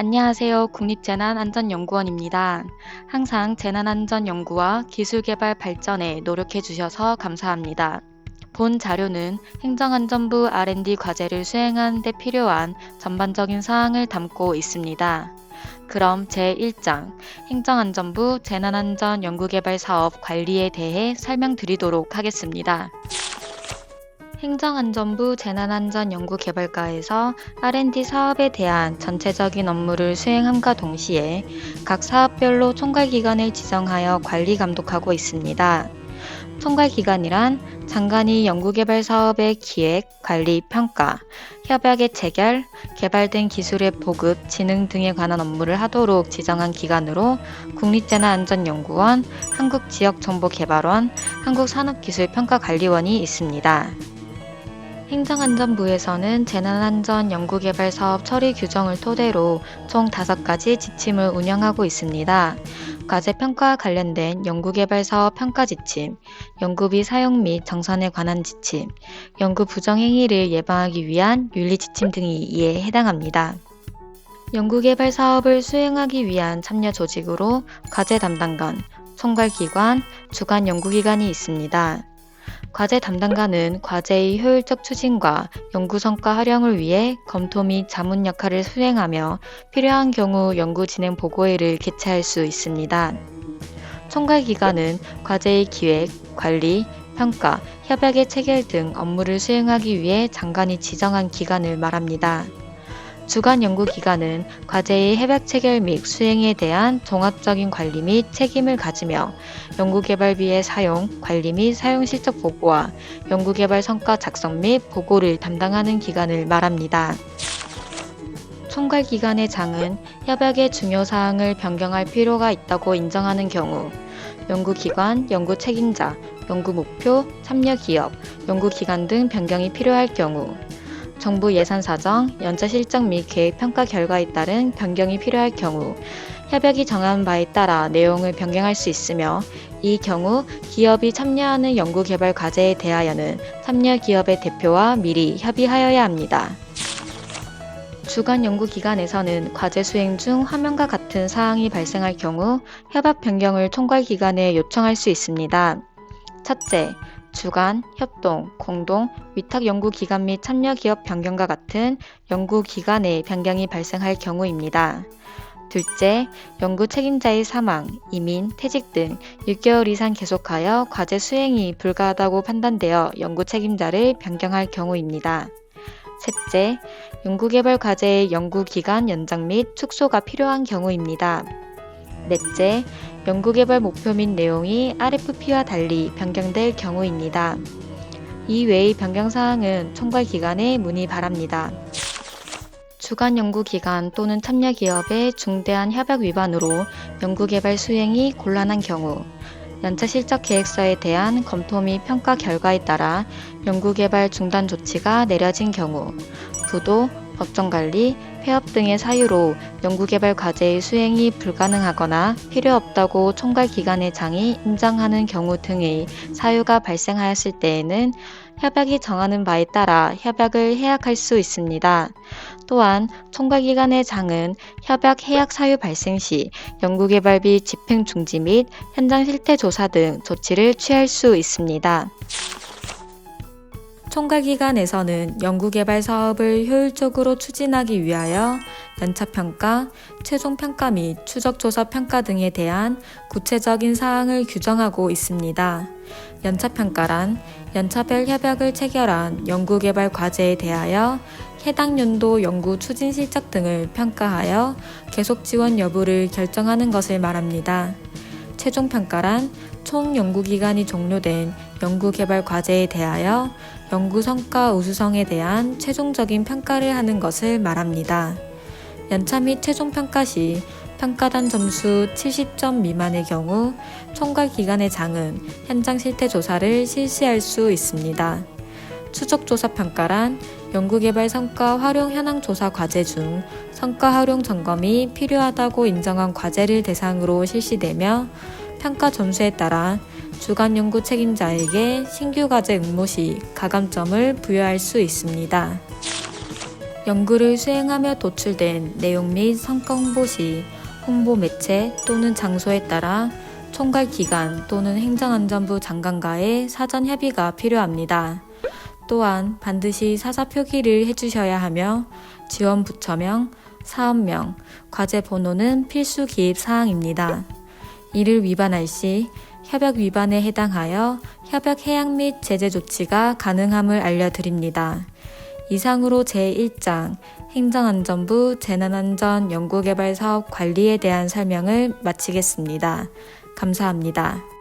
안녕하세요. 국립재난안전연구원입니다. 항상 재난안전연구와 기술개발 발전에 노력해 주셔서 감사합니다. 본 자료는 행정안전부 R&D 과제를 수행하는 데 필요한 전반적인 사항을 담고 있습니다. 그럼 제1장 행정안전부 재난안전연구개발사업 관리에 대해 설명드리도록 하겠습니다. 행정안전부 재난안전연구개발과에서 R&D 사업에 대한 전체적인 업무를 수행함과 동시에 각 사업별로 총괄기관을 지정하여 관리 감독하고 있습니다. 총괄기관이란 장관이 연구개발 사업의 기획, 관리, 평가, 협약의 체결, 개발된 기술의 보급, 진흥 등에 관한 업무를 하도록 지정한 기관으로 국립재난안전연구원, 한국지역정보개발원, 한국산업기술평가관리원이 있습니다. 행정안전부에서는 재난안전 연구개발 사업 처리 규정을 토대로 총 5가지 지침을 운영하고 있습니다. 과제 평가와 관련된 연구개발 사업 평가 지침, 연구비 사용 및 정산에 관한 지침, 연구 부정 행위를 예방하기 위한 윤리 지침 등이 이에 해당합니다. 연구개발 사업을 수행하기 위한 참여 조직으로 과제 담당관, 총괄기관, 주간 연구기관이 있습니다. 과제 담당관은 과제의 효율적 추진과 연구 성과 활용을 위해 검토 및 자문 역할을 수행하며 필요한 경우 연구 진행 보고회를 개최할 수 있습니다. 총괄기관은 과제의 기획, 관리, 평가, 협약의 체결 등 업무를 수행하기 위해 장관이 지정한 기관을 말합니다. 주간 연구 기관은 과제의 협약 체결 및 수행에 대한 종합적인 관리 및 책임을 가지며 연구개발비의 사용, 관리 및 사용 실적 보고와 연구개발 성과 작성 및 보고를 담당하는 기관을 말합니다. 총괄기관의 장은 협약의 중요 사항을 변경할 필요가 있다고 인정하는 경우 연구기관, 연구 책임자, 연구 목표, 참여 기업, 연구기관 등 변경이 필요할 경우 정부 예산 사정, 연차 실적 및 계획 평가 결과에 따른 변경이 필요할 경우 협약이 정한 바에 따라 내용을 변경할 수 있으며 이 경우 기업이 참여하는 연구개발 과제에 대하여는 참여 기업의 대표와 미리 협의하여야 합니다. 주간 연구기관에서는 과제 수행 중 화면과 같은 사항이 발생할 경우 협약 변경을 총괄기관에 요청할 수 있습니다. 첫째, 주간, 협동, 공동, 위탁 연구기관 및 참여기업 변경과 같은 연구기관의 변경이 발생할 경우입니다. 둘째, 연구 책임자의 사망, 이민, 퇴직 등 6개월 이상 계속하여 과제 수행이 불가하다고 판단되어 연구 책임자를 변경할 경우입니다. 셋째, 연구개발 과제의 연구기간 연장 및 축소가 필요한 경우입니다. 넷째, 연구개발 목표 및 내용이 RFP와 달리 변경될 경우입니다. 이 외의 변경사항은 총괄기관에 문의 바랍니다. 주간 연구기관 또는 참여기업의 중대한 협약 위반으로 연구개발 수행이 곤란한 경우, 연차 실적 계획서에 대한 검토 및 평가 결과에 따라 연구개발 중단 조치가 내려진 경우, 부도, 법정관리, 폐업 등의 사유로 연구개발 과제의 수행이 불가능하거나 필요 없다고 총괄기관의 장이 인정하는 경우 등의 사유가 발생하였을 때에는 협약이 정하는 바에 따라 협약을 해약할 수 있습니다. 또한 총괄기관의 장은 협약 해약 사유 발생 시 연구개발비 집행 중지 및 현장 실태 조사 등 조치를 취할 수 있습니다. 총괄기관에서는 연구개발 사업을 효율적으로 추진하기 위하여 연차평가, 최종평가 및 추적조사 평가 등에 대한 구체적인 사항을 규정하고 있습니다. 연차평가란 연차별 협약을 체결한 연구개발 과제에 대하여 해당 연도 연구 추진 실적 등을 평가하여 계속 지원 여부를 결정하는 것을 말합니다. 최종평가란 총 연구기간이 종료된 연구개발 과제에 대하여 연구 성과 우수성에 대한 최종적인 평가를 하는 것을 말합니다. 연차 및 최종 평가 시 평가단 점수 70점 미만의 경우 총괄 기관의 장은 현장 실태 조사를 실시할 수 있습니다. 추적 조사 평가란 연구개발 성과 활용 현황 조사 과제 중 성과 활용 점검이 필요하다고 인정한 과제를 대상으로 실시되며 평가 점수에 따라 주간 연구 책임자에게 신규 과제 응모 시 가감점을 부여할 수 있습니다. 연구를 수행하며 도출된 내용 및 성과 홍보 시 홍보 매체 또는 장소에 따라 총괄 기관 또는 행정안전부 장관과의 사전 협의가 필요합니다. 또한 반드시 사사 표기를 해주셔야 하며 지원 부처명, 사업명, 과제 번호는 필수 기입 사항입니다. 이를 위반할 시 협약 위반에 해당하여 협약 해약 및 제재 조치가 가능함을 알려드립니다. 이상으로 제1장 행정안전부 재난안전 연구개발 사업 관리에 대한 설명을 마치겠습니다. 감사합니다.